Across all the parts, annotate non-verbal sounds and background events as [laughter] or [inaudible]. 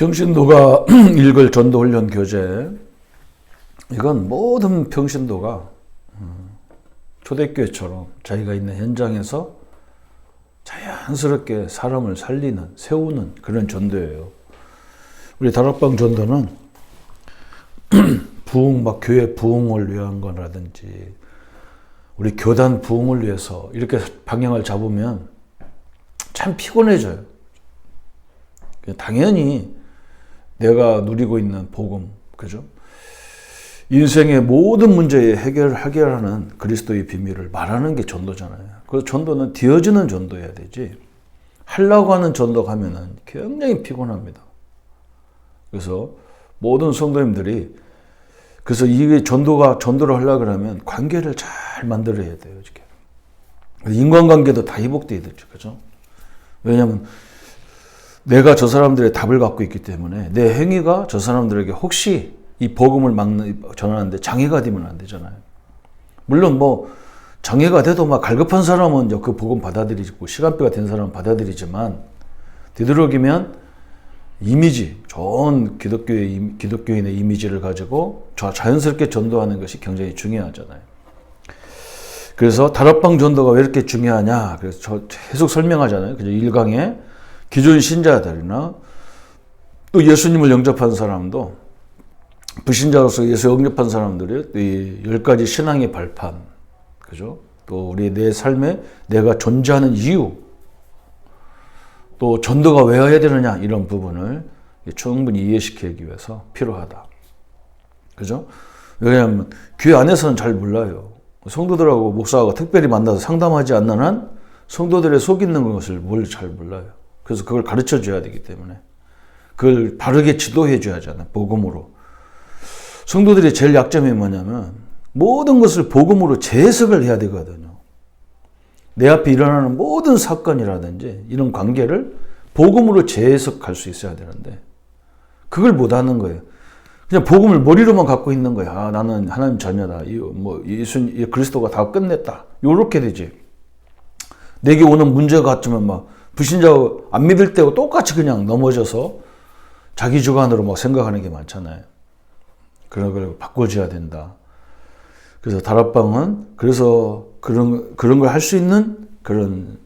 평신도가 [clears throat] 읽을 전도훈련 교재 이건 모든 평신도가 음, 초대교회처럼 자기가 있는 현장에서 자연스럽게 사람을 살리는 세우는 그런 전도예요. 우리 다락방 전도는 [clears throat] 부흥 막 교회 부흥을 위한 거라든지 우리 교단 부흥을 위해서 이렇게 방향을 잡으면 참 피곤해져요. 당연히 내가 누리고 있는 복음, 그죠? 인생의 모든 문제에 해결, 해결하는 그리스도의 비밀을 말하는 게 전도잖아요. 그래서 전도는 뒤어지는 전도해야 되지. 하려고 하는 전도 가면은 굉장히 피곤합니다. 그래서 모든 성도님들이 그래서 이게 전도가 전도를 하려고 그러면 관계를 잘 만들어야 돼요. 인간관계도 다 회복돼야 되죠. 그죠? 왜냐하면 내가 저 사람들의 답을 갖고 있기 때문에 내 행위가 저 사람들에게 혹시 이 복음을 막는 전하는데 장애가 되면 안 되잖아요. 물론 뭐 장애가 돼도 막 갈급한 사람은 그 복음 받아들이고 시간표가 된 사람은 받아들이지만 되도록이면 이미지 좋은 기독교의 기독교인의 이미지를 가지고 자연스럽게 전도하는 것이 굉장히 중요하잖아요. 그래서 다락방 전도가 왜 이렇게 중요하냐? 그래서 저 계속 설명하잖아요. 그죠? 1강에 기존 신자들이나 또 예수님을 영접한 사람도 불신자로서 예수 영접한 사람들이 이열 가지 신앙의 발판, 그죠? 또 우리 내 삶에 내가 존재하는 이유, 또 전도가 왜 해야 되느냐 이런 부분을 충분히 이해시키기 위해서 필요하다. 그죠? 왜냐하면 교회 안에서는 잘 몰라요. 성도들하고 목사하고 특별히 만나서 상담하지 않는 한 성도들의 속 있는 것을 뭘 잘 몰라요. 그래서 그걸 가르쳐 줘야 되기 때문에 그걸 바르게 지도해 줘야 하잖아요. 복음으로. 성도들의 제일 약점이 뭐냐면 모든 것을 복음으로 재해석을 해야 되거든요. 내 앞에 일어나는 모든 사건이라든지 이런 관계를 복음으로 재해석할 수 있어야 되는데 그걸 못 하는 거예요. 그냥 복음을 머리로만 갖고 있는 거야. 아, 나는 하나님 자녀다. 뭐 예수 그리스도가 다 끝냈다. 요렇게 되지. 내게 오는 문제가 같으면 막 불신자 안 믿을 때고 똑같이 그냥 넘어져서 자기 주관으로 막 생각하는 게 많잖아요. 그런 걸 바꿔줘야 된다. 그래서 다락방은 그래서 그런 그런 걸 할 수 있는 그런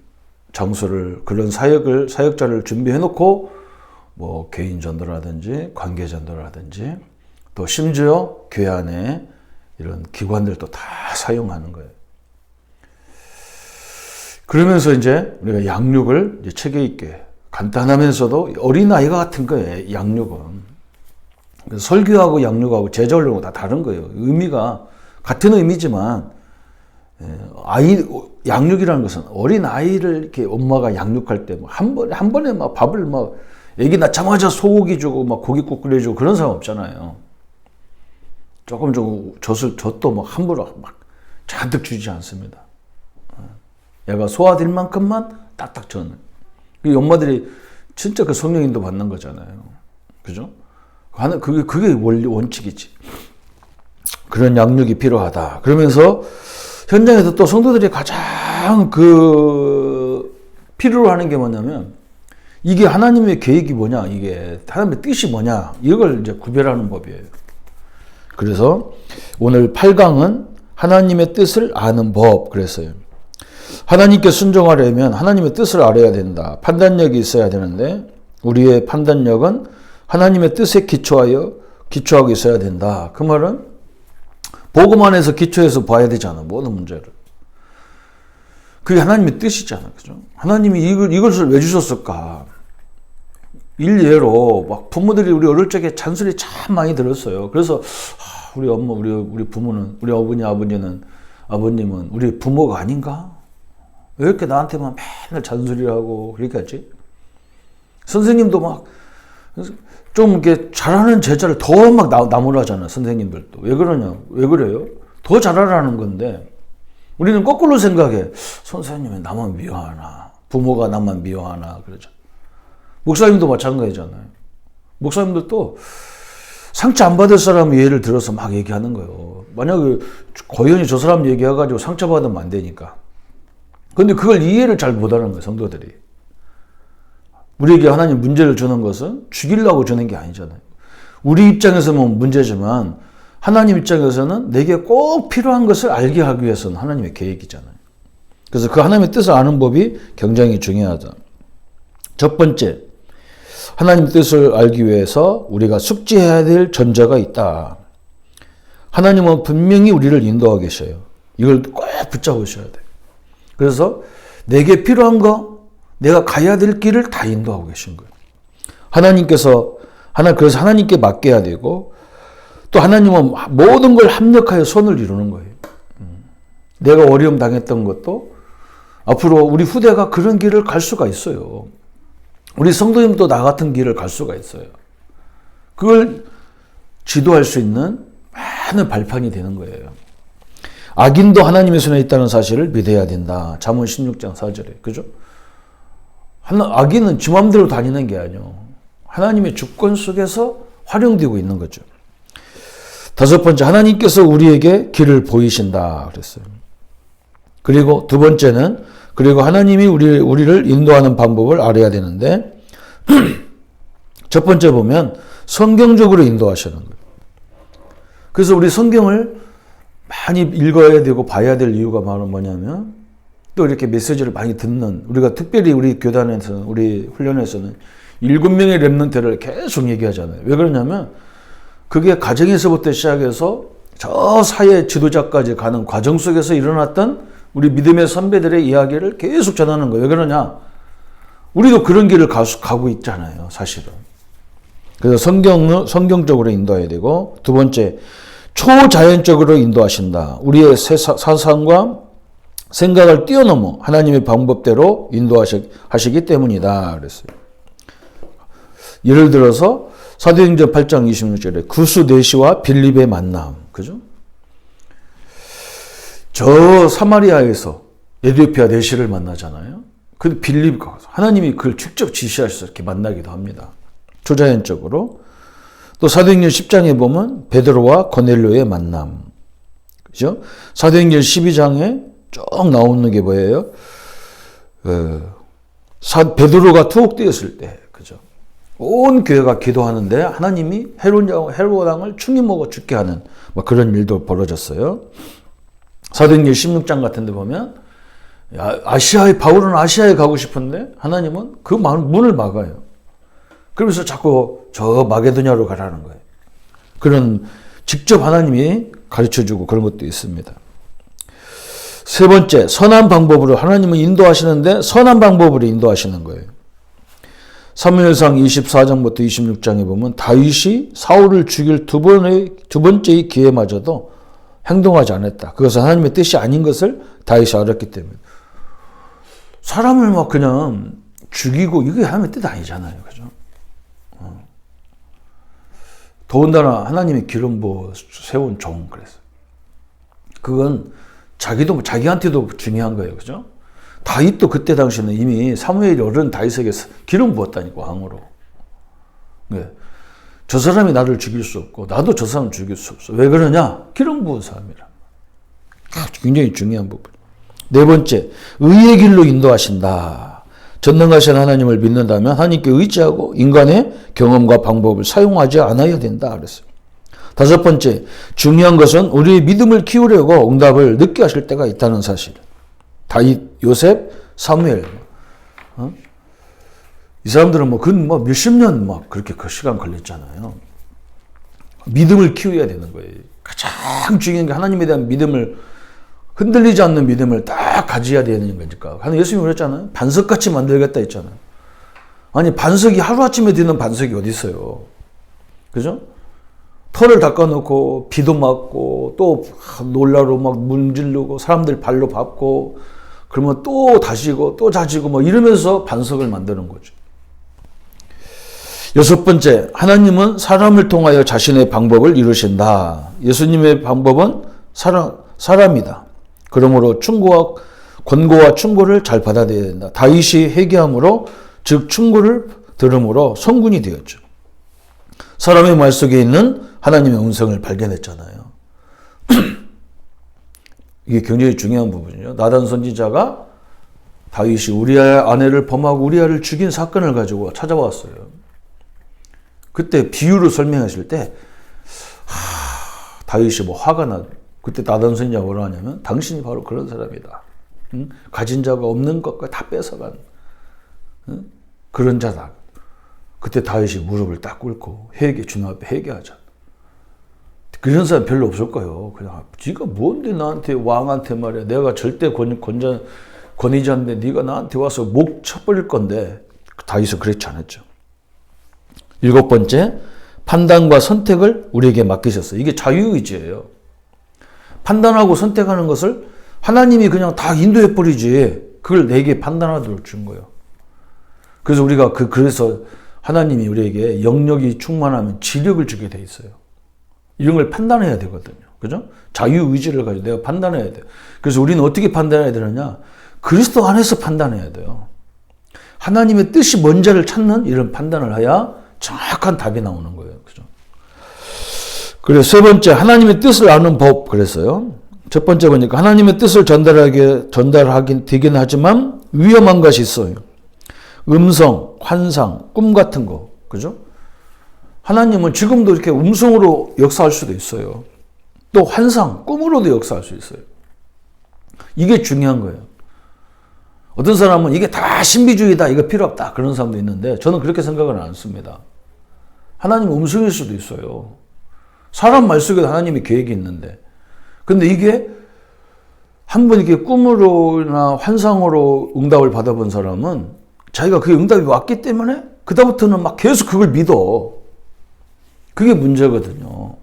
장소를 그런 사역을 사역자를 준비해 놓고 뭐 개인 전도라든지 관계 전도라든지 또 심지어 교회 안에 이런 기관들도 다 사용하는 거예요. 그러면서 이제 우리가 양육을 이제 체계 있게 간단하면서도 어린 아이가 같은 거예요. 양육은 설교하고 양육하고 제자훈련하고 다 다른 거예요. 의미가 같은 의미지만 예, 아이 양육이라는 것은 어린 아이를 이렇게 엄마가 양육할 때뭐한 번에 한 번에 막 밥을 막 애기 낳자마자 소고기 주고 막 고깃국 끓여주고 그런 사람 없잖아요. 조금 좀 젖을 젖도 막 함부로 막 잔뜩 주지 않습니다. 얘가 소화될 만큼만 딱딱 젖는. 그 엄마들이 진짜 그 성령인도 받는 거잖아요. 그죠? 그게 그게 원리 원칙이지. 그런 양육이 필요하다. 그러면서 현장에서 또 성도들이 가장 그 필요로 하는 게 뭐냐면 이게 하나님의 계획이 뭐냐, 이게 하나님의 뜻이 뭐냐, 이걸 이제 구별하는 법이에요. 그래서 오늘 8강은 하나님의 뜻을 아는 법 그랬어요. 하나님께 순종하려면 하나님의 뜻을 알아야 된다. 판단력이 있어야 되는데 우리의 판단력은 하나님의 뜻에 기초하여 기초하고 있어야 된다. 그 말은 복음 안에서 기초해서 봐야 되잖아. 모든 문제를. 그게 하나님의 뜻이잖아. 그죠? 하나님이 이걸, 이것을 왜 주셨을까? 일례로 막 부모들이 우리 어릴 적에 잔소리 참 많이 들었어요. 그래서 우리 엄마, 우리 우리 부모는 우리 어머니, 아버지는 아버님은 우리 부모가 아닌가? 왜 이렇게 나한테만 맨날 잔소리를 하고 그러겠지? 선생님도 막 좀 이렇게 잘하는 제자를 더 막 나무라잖아 선생님들도. 왜 그러냐? 왜 그래요? 더 잘하라는 건데 우리는 거꾸로 생각해. 선생님이 나만 미워하나? 부모가 나만 미워하나? 그러죠. 목사님도 마찬가지잖아요. 목사님들도 상처 안 받을 사람 예를 들어서 막 얘기하는 거예요. 만약에 고연히 저 사람 얘기해가지고 상처 받으면 안 되니까 근데 그걸 이해를 잘 못하는 거예요 성도들이 우리에게 하나님 문제를 주는 것은 죽이려고 주는 게 아니잖아요. 우리 입장에서는 문제지만 하나님 입장에서는 내게 꼭 필요한 것을 알게 하기 위해서는 하나님의 계획이잖아요. 그래서 그 하나님의 뜻을 아는 법이 굉장히 중요하다. 첫 번째, 하나님 뜻을 알기 위해서 우리가 숙지해야 될 전제가 있다. 하나님은 분명히 우리를 인도하고 계셔요. 이걸 꼭 붙잡으셔야 돼요. 그래서 내게 필요한 거, 내가 가야 될 길을 다 인도하고 계신 거예요. 하나님께서 하나 그래서 하나님께 맡겨야 되고 또 하나님은 모든 걸 합력하여 손을 이루는 거예요. 음. 내가 어려움 당했던 것도 앞으로 우리 후대가 그런 길을 갈 수가 있어요. 우리 성도님도 나 같은 길을 갈 수가 있어요. 그걸 지도할 수 있는 많은 발판이 되는 거예요. 악인도 하나님의 손에 있다는 사실을 믿어야 된다. 잠언 16장 4절에. 그죠? 하나, 악인은 지 맘대로 다니는 게 아니요. 하나님의 주권 속에서 활용되고 있는 거죠. 다섯 번째, 하나님께서 우리에게 길을 보이신다. 그랬어요. 그리고 두 번째는, 그리고 하나님이 우리, 우리를 인도하는 방법을 알아야 되는데, [clears throat] 첫 번째 보면 성경적으로 인도하시는 거예요. 그래서 우리 성경을 많이 읽어야 되고 봐야 될 이유가 바로 뭐냐면 또 이렇게 메시지를 많이 듣는 우리가 특별히 우리 교단에서는 우리 훈련에서는 일곱 명의 랩런트를 계속 얘기하잖아요. 왜 그러냐면 그게 가정에서부터 시작해서 저 사회 지도자까지 가는 과정 속에서 일어났던 우리 믿음의 선배들의 이야기를 계속 전하는 거예요. 왜 그러냐? 우리도 그런 길을 가고 있잖아요, 사실은. 그래서 성경, 성경적으로 인도해야 되고, 두 번째, 초자연적으로 인도하신다. 우리의 사상과 생각을 뛰어넘어 하나님의 방법대로 인도하시기 때문이다. 그랬어요. 예를 들어서 사도행전 8장 26절에 구수 네시와 빌립의 만남. 그죠? 저 사마리아에서 에디오피아 네시를 만나잖아요. 그 빌립 하나님이 그걸 직접 지시하셔서 이렇게 만나기도 합니다. 초자연적으로. 또 사도행전 10장에 보면 베드로와 고넬료의 만남. 그죠? 사도행전 12장에 쭉 나오는 게 뭐예요? 어, 사, 베드로가 투옥되었을 때, 그죠? 온 교회가 기도하는데 하나님이 헤롯 왕을 충이 먹어 죽게 하는 뭐 그런 일도 벌어졌어요. 사도행전 16장 같은 데 보면 아시아에 바울은 아시아에 가고 싶은데 하나님은 그 문을 막아요. 그러면서 자꾸 저 마게도냐로 가라는 거예요. 그런 직접 하나님이 가르쳐 주고 그런 것도 있습니다. 세 번째, 선한 방법으로 하나님은 인도하시는데 선한 방법으로 인도하시는 거예요. 사무엘상 24장부터 26장에 보면 다윗이 사울을 죽일 두 번의 두 번째의 기회마저도 행동하지 않았다. 그것은 하나님의 뜻이 아닌 것을 다윗이 알았기 때문에 사람을 막 그냥 죽이고 이게 하나님의 뜻 아니잖아요. 그죠? 더군다나 하나님의 기름 부어 세운 종 그랬어요. 그건 자기도 자기한테도 중요한 거예요. 그죠? 다윗도 그때 당시에는 이미 사무엘이 어른 다윗에게 기름 부었다니까 왕으로. 네. 저 사람이 나를 죽일 수 없고 나도 저 사람 죽일 수 없어. 왜 그러냐? 기름 부은 사람이라. 굉장히 중요한 부분. 네 번째, 의의 길로 인도하신다. 전능하신 하나님을 믿는다면 하나님께 의지하고 인간의 경험과 방법을 사용하지 않아야 된다 그랬어요. 다섯 번째, 중요한 것은 우리의 믿음을 키우려고 응답을 늦게 하실 때가 있다는 사실. 다윗, 요셉, 사무엘. 어? 이 사람들은 뭐, 근뭐 몇십 년 막 그렇게 그 시간 걸렸잖아요. 믿음을 키워야 되는 거예요. 가장 중요한 게 하나님에 대한 믿음을 흔들리지 않는 믿음을 딱 가져야 되는 거니까. 하는 예수님이 그랬잖아요. 반석같이 만들겠다 했잖아요. 아니, 반석이 하루아침에 되는 반석이 어디 있어요? 그죠? 털을 닦아놓고, 비도 맞고, 또 놀라로 막 문질르고, 사람들 발로 밟고, 그러면 또 다시고, 또 다시고, 뭐 이러면서 반석을 만드는 거죠. 여섯 번째, 하나님은 사람을 통하여 자신의 방법을 이루신다. 예수님의 방법은 사람, 사람이다. 그러므로 충고와 권고와 충고를 잘 받아들여야 된다. 다윗이 회개함으로 즉 충고를 들음으로 성군이 되었죠. 사람의 말 속에 있는 하나님의 음성을 발견했잖아요. [clears throat] 이게 굉장히 중요한 부분이죠. 나단 선지자가 다윗이 우리아의 아내를 범하고 우리아를 죽인 사건을 가지고 찾아왔어요. 그때 비유를 설명하실 때 하, 다윗이 뭐 화가 나 그때 나단 선지자 뭐라 하냐면 당신이 바로 그런 사람이다. 응? 가진 자가 없는 것과 다 뺏어간 응? 그런 자다. 그때 다윗이 무릎을 딱 꿇고 회개 주님 앞에 회개하자. 그런 사람 별로 없을 거예요. 그냥 네가 뭔데 나한테 왕한테 말이야. 내가 절대 권, 권자 권위자인데 네가 나한테 와서 목 쳐버릴 건데 다윗은 그렇지 않았죠. 일곱 번째 판단과 선택을 우리에게 맡기셨어요. 이게 자유의지예요. 판단하고 선택하는 것을 하나님이 그냥 다 인도해 버리지. 그걸 내게 판단하도록 준 거예요. 그래서 우리가 그 그래서 하나님이 우리에게 영역이 충만하면 지력을 주게 돼 있어요. 이런 걸 판단해야 되거든요. 그죠? 자유 의지를 가지고 내가 판단해야 돼. 그래서 우리는 어떻게 판단해야 되느냐? 그리스도 안에서 판단해야 돼요. 하나님의 뜻이 뭔지를 찾는 이런 판단을 해야 정확한 답이 나오는 거예요. 그래서 세 번째 하나님의 뜻을 아는 법 그랬어요. 첫 번째 보니까 하나님의 뜻을 전달하게 전달하긴 되긴 하지만 위험한 것이 있어요. 음성, 환상, 꿈 같은 거. 그죠? 하나님은 지금도 이렇게 음성으로 역사할 수도 있어요. 또 환상, 꿈으로도 역사할 수 있어요. 이게 중요한 거예요. 어떤 사람은 이게 다 신비주의다, 이거 필요 없다, 그런 사람도 있는데 저는 그렇게 생각은 않습니다. 하나님 음성일 수도 있어요. 사람 말 속에도 하나님의 계획이 있는데. 근데 이게 한번 이렇게 꿈으로나 환상으로 응답을 받아본 사람은 자기가 그 응답이 왔기 때문에 그다음부터는 막 계속 그걸 믿어. 그게 문제거든요.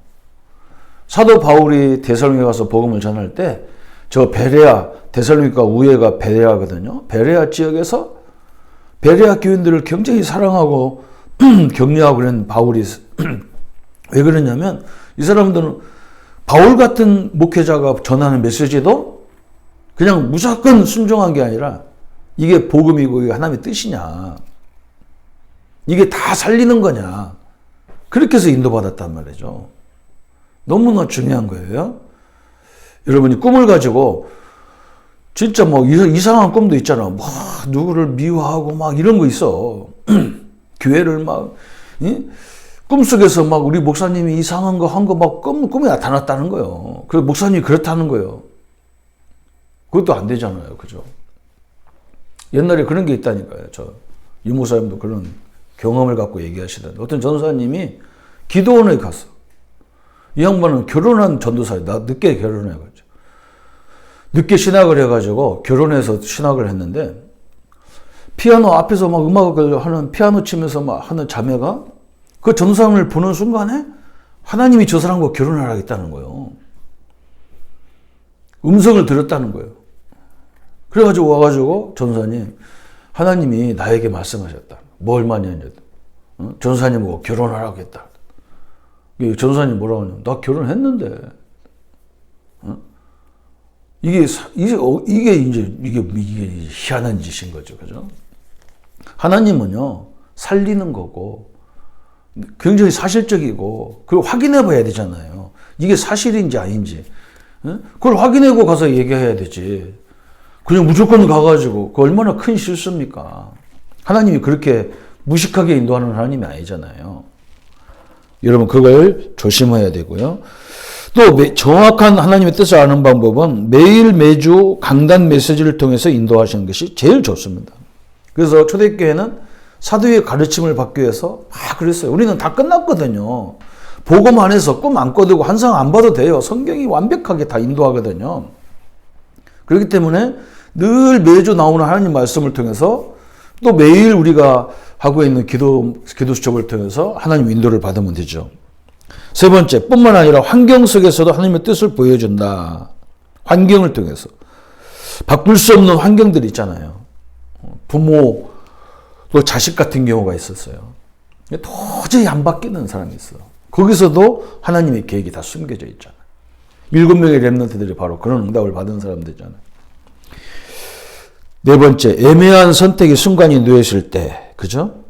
사도 바울이 데살로니가 가서 복음을 전할 때 저 베레아 데살로니가 우회가 베레아거든요. 베레아 지역에서 베레아 교인들을 굉장히 사랑하고 [clears throat] 격려하고 그런 바울이 [clears throat] 왜 그러냐면 이 사람들은 바울 같은 목회자가 전하는 메시지도 그냥 무조건 순종한 게 아니라 이게 복음이고 이게 하나님의 뜻이냐. 이게 다 살리는 거냐. 그렇게 해서 인도받았단 말이죠. 너무나 중요한 거예요. 여러분이 꿈을 가지고 진짜 뭐 이상한 꿈도 있잖아. 막 누구를 미워하고 막 이런 거 있어. [clears throat] 교회를 막 이? 꿈속에서 막 우리 목사님이 이상한 거 한 거 막 꿈, 꿈에 나타났다는 거예요. 그래서 목사님이 그렇다는 거예요. 그것도 안 되잖아요. 그죠? 옛날에 그런 게 있다니까요. 저 유모사님도 그런 경험을 갖고 얘기하시던데 어떤 전사님이 기도원에 갔어. 이 양반은 결혼한 전도사예요. 나 늦게 결혼해가지고. 늦게 신학을 해가지고 결혼해서 신학을 했는데 피아노 앞에서 막 음악을 하는 피아노 치면서 막 하는 자매가 그 전도사님을 보는 순간에 하나님이 저 사람과 결혼을 하겠다는 거예요. 음성을 들었다는 거예요. 그래가지고 와가지고 전사님 하나님이 나에게 말씀하셨다. 뭐 얼마냐 어? 전사님하고 결혼하라고 했다. 전사님 뭐라고 하냐면 나 결혼했는데 어? 이게 이게 이게 이제 이게 이게 희한한 짓인 거죠, 그죠? 하나님은요 살리는 거고 굉장히 사실적이고 그걸 확인해 봐야 되잖아요. 이게 사실인지 아닌지 어? 그걸 확인하고 가서 얘기해야 되지. 그냥 무조건 가가지고 그 얼마나 큰 실수입니까? 하나님이 그렇게 무식하게 인도하는 하나님이 아니잖아요. 여러분 그걸 조심해야 되고요. 또 정확한 하나님의 뜻을 아는 방법은 매일 매주 강단 메시지를 통해서 인도하시는 것이 제일 좋습니다. 그래서 초대교회는 사도의 가르침을 받기 위해서 막 그랬어요. 우리는 다 끝났거든요. 복음 안에서 꿈 안 꿔두고 환상 안 봐도 돼요. 성경이 완벽하게 다 인도하거든요. 그렇기 때문에 늘 매주 나오는 하나님 말씀을 통해서 또 매일 우리가 하고 있는 기도, 기도 수첩을 통해서 하나님 인도를 받으면 되죠. 세 번째, 뿐만 아니라 환경 속에서도 하나님의 뜻을 보여준다. 환경을 통해서. 바꿀 수 없는 환경들이 있잖아요. 부모, 또 자식 같은 경우가 있었어요. 도저히 안 바뀌는 사람이 있어. 거기서도 하나님의 계획이 다 숨겨져 있잖아요. 일곱 명의 랩런트들이 바로 그런 응답을 받은 사람들이잖아요. 네 번째, 애매한 선택의 순간이 놓였을 때, 그죠?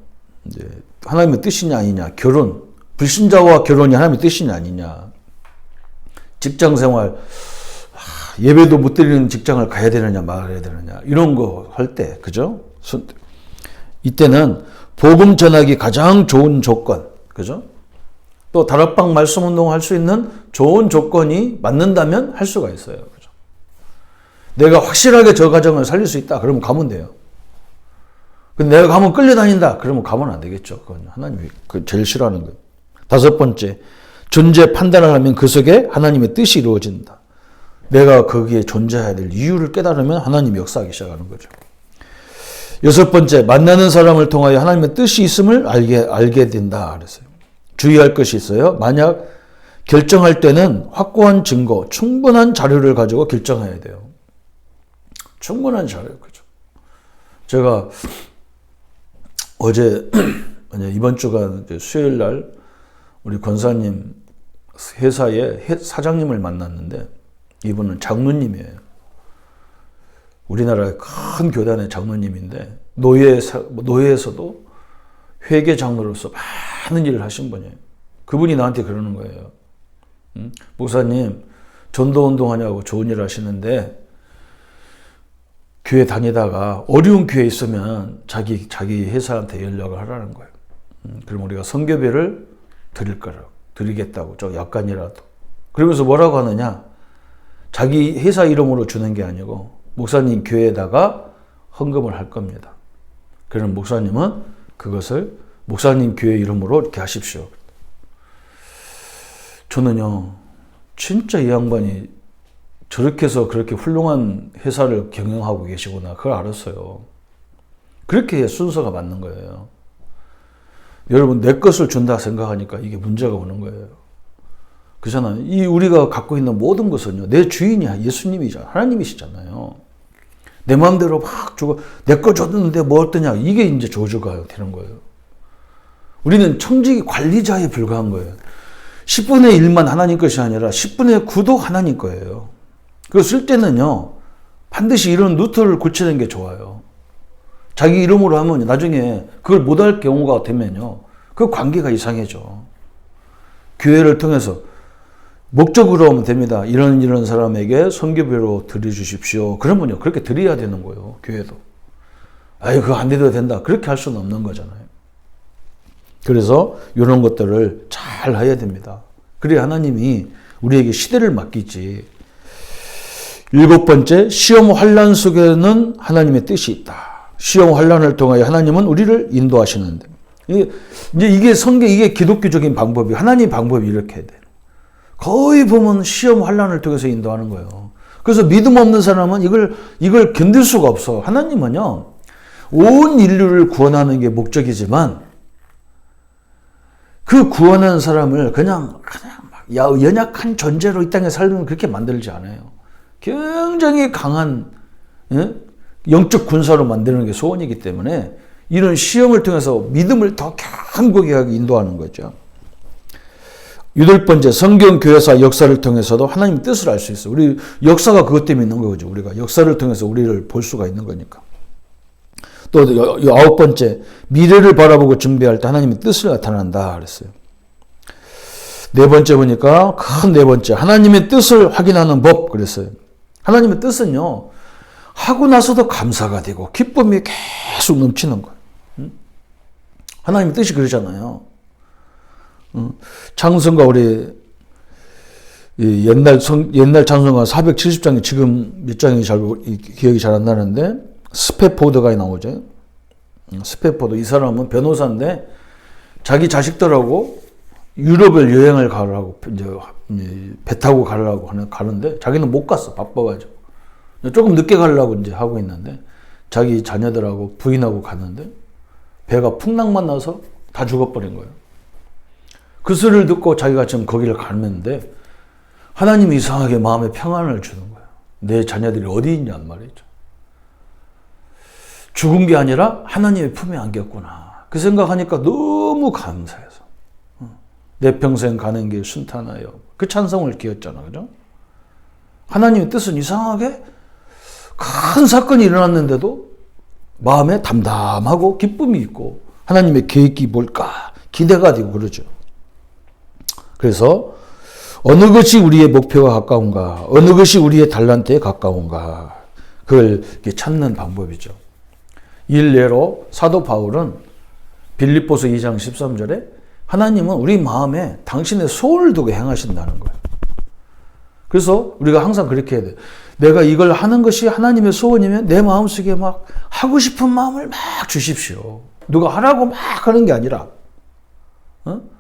이제 하나님의 뜻이냐 아니냐, 결혼, 불신자와 결혼이 하나님의 뜻이냐 아니냐, 직장 생활, 아, 예배도 못 드리는 직장을 가야 되느냐 말아야 되느냐 이런 거 할 때 그죠? 손- 이때는 복음 전하기 가장 좋은 조건 그죠? 또 다락방 말씀 운동 할 수 있는 좋은 조건이 맞는다면 할 수가 있어요. 그죠? 내가 확실하게 저 가정을 살릴 수 있다. 그러면 가면 돼요. 근데 내가 가면 끌려다닌다. 그러면 가면 안 되겠죠. 그건 하나님이 그 제일 싫어하는 거예요. 다섯 번째, 존재 판단을 하면 그 속에 하나님의 뜻이 이루어진다. 내가 거기에 존재해야 될 이유를 깨달으면 하나님이 역사하기 시작하는 거죠. 여섯 번째, 만나는 사람을 통하여 하나님의 뜻이 있음을 알게, 알게 된다. 그랬어요. 주의할 것이 있어요. 만약 결정할 때는 확고한 증거, 충분한 자료를 가지고 결정해야 돼요. 충분한 자료, 그죠. 제가 어제, [clears throat] 이번 주가 수요일 날 우리 권사님 회사의 해- 사장님을 만났는데 이분은 장로님이에요. 우리나라의 큰 교단의 장로님인데 노예 노예에서도 회계 장로로서 많은 일을 하신 분이에요. 그분이 나한테 그러는 거예요. 음? 목사님 전도 운동하냐고 좋은 일 하시는데 교회 다니다가 어려운 교회 있으면 자기 자기 회사한테 연락을 하라는 거예요. 음, 그럼 우리가 성교비를 드릴 거라고 드리겠다고 좀 약간이라도 그러면서 뭐라고 하느냐 자기 회사 이름으로 주는 게 아니고 목사님 교회에다가 헌금을 할 겁니다. 그럼 목사님은 그것을 목사님 교회 이름으로 이렇게 하십시오. 저는요 진짜 이 양반이 저렇게 해서 그렇게 훌륭한 회사를 경영하고 계시구나 그걸 알았어요. 그렇게 순서가 맞는 거예요. 여러분 내 것을 준다 생각하니까 이게 문제가 오는 거예요. 그잖아요. 이 우리가 갖고 있는 모든 것은요. 내 주인이 예수님이잖아요. 하나님이시잖아요. 내 마음대로 막 주고 내 거 줬는데 뭐 어떠냐. 이게 이제 저주가 되는 거예요. 우리는 청지기 관리자에 불과한 거예요. 10분의 1만 하나님 것이 아니라 10분의 9도 하나님 거예요. 그거 쓸 때는요. 반드시 이런 루트를 고치는 게 좋아요. 자기 이름으로 하면 나중에 그걸 못할 경우가 되면요. 그 관계가 이상해져. 교회를 통해서 목적으로 하면 됩니다. 이런 이런 사람에게 선교비로 드려주십시오. 그러면요. 그렇게 드려야 되는 거예요. 교회도. 아이 그거 안 드려도 된다. 그렇게 할 수는 없는 거잖아요. 그래서 이런 것들을 잘 해야 됩니다. 그래야 하나님이 우리에게 시대를 맡기지. 일곱 번째, 시험 환란 속에는 하나님의 뜻이 있다. 시험 환란을 통하여 하나님은 우리를 인도하시는데. 이제 이게 성경, 이게 기독교적인 방법이, 하나님 방법이 이렇게 돼. 거의 보면 시험 환란을 통해서 인도하는 거예요. 그래서 믿음 없는 사람은 이걸, 이걸 견딜 수가 없어. 하나님은요, 온 인류를 구원하는 게 목적이지만, 그 구원한 사람을 그냥, 그냥 막 야- 연약한 존재로 이 땅에 살면 그렇게 만들지 않아요. 굉장히 강한, 예? 영적 군사로 만드는 게 소원이기 때문에 이런 시험을 통해서 믿음을 더 견고하게 하게 인도하는 거죠. 여덟 번째, 성경 교회사 역사를 통해서도 하나님 뜻을 알 수 있어요. 우리 역사가 그것 때문에 있는 거죠. 우리가 역사를 통해서 우리를 볼 수가 있는 거니까. 또 아홉 번째, 미래를 바라보고 준비할 때 하나님의 뜻을 나타난다 그랬어요. 네 번째 보니까 큰 네 번째, 하나님의 뜻을 확인하는 법 그랬어요. 하나님의 뜻은요, 하고 나서도 감사가 되고 기쁨이 계속 넘치는 거예요. 응? 하나님의 뜻이 그러잖아요. 응? 창성가 우리 이 옛날 성, 옛날 찬송가 470장이 지금 몇 장이 잘 이- 기억이 잘 안 나는데 스페포드가 나오죠. 응, 스페포드 이 사람은 변호사인데 자기 자식들하고 유럽을 여행을 가려고 이제 배 타고 가려고 하는 가는데 자기는 못 갔어 바빠가지고 조금 늦게 가려고 이제 하고 있는데 자기 자녀들하고 부인하고 갔는데 배가 풍랑만 나서 다 죽어버린 거예요. 그 소리를 듣고 자기가 지금 거기를 가는데 하나님이 이상하게 마음에 평안을 주는 거예요. 내 자녀들이 어디 있냔 말이죠. 죽은 게 아니라 하나님의 품에 안겼구나. 그 생각하니까 너무 감사해서. 어. 내 평생 가는 길 순탄하여. 그 찬송을 기었잖아. 그죠? 하나님의 뜻은 이상하게 큰 사건이 일어났는데도 마음에 담담하고 기쁨이 있고 하나님의 계획이 뭘까 기대가 되고 그러죠. 그래서 어느 것이 우리의 목표가 가까운가? 어느 것이 우리의 달란트에 가까운가? 그걸 찾는 방법이죠. 일례로 사도 바울은 빌립보서 2장 13절에 하나님은 우리 마음에 당신의 소원을 두고 행하신다는 거예요. 그래서 우리가 항상 그렇게 해야 돼. 내가 이걸 하는 것이 하나님의 소원이면 내 마음속에 막 하고 싶은 마음을 막 주십시오. 누가 하라고 막 하는 게 아니라, 어?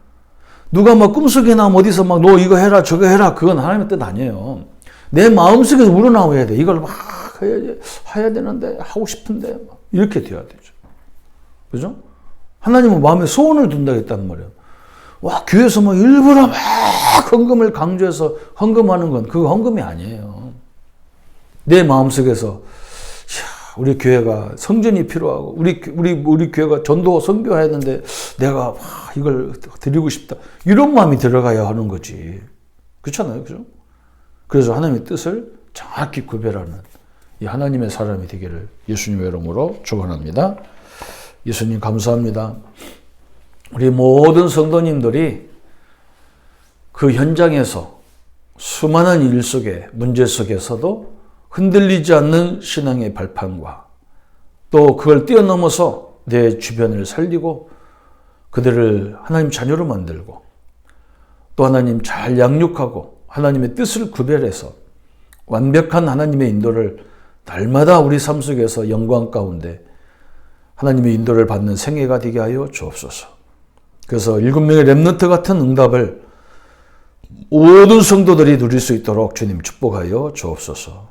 누가 막 꿈속에나 어디서 막 너 이거 해라 저거 해라 그건 하나님의 뜻 아니에요. 내 마음속에서 우러나와야 돼. 이걸 막 해야, 해야 되는데 하고 싶은데 막 이렇게 돼야 되죠. 그죠? 하나님은 마음에 소원을 둔다 했단 말이에요. 와 교회에서 막 일부러 막 헌금을 강조해서 헌금하는 건 그거 헌금이 아니에요. 내 마음속에서 야, 우리 교회가 성전이 필요하고 우리 우리 우리 교회가 전도 선교해야 되는데 내가 와, 이걸 드리고 싶다 이런 마음이 들어가야 하는 거지 그렇잖아요, 그죠? 그래서 하나님의 뜻을 정확히 구별하는 이 하나님의 사람이 되기를 예수님의 이름으로 축원합니다. 예수님 감사합니다. 우리 모든 성도님들이 그 현장에서 수많은 일 속에 문제 속에서도 흔들리지 않는 신앙의 발판과 또 그걸 뛰어넘어서 내 주변을 살리고 그들을 하나님 자녀로 만들고 또 하나님 잘 양육하고 하나님의 뜻을 구별해서 완벽한 하나님의 인도를 날마다 우리 삶 속에서 영광 가운데 하나님의 인도를 받는 생애가 되게 하여 주옵소서. 그래서 일곱 명의 렘넌트 같은 응답을 모든 성도들이 누릴 수 있도록 주님 축복하여 주옵소서.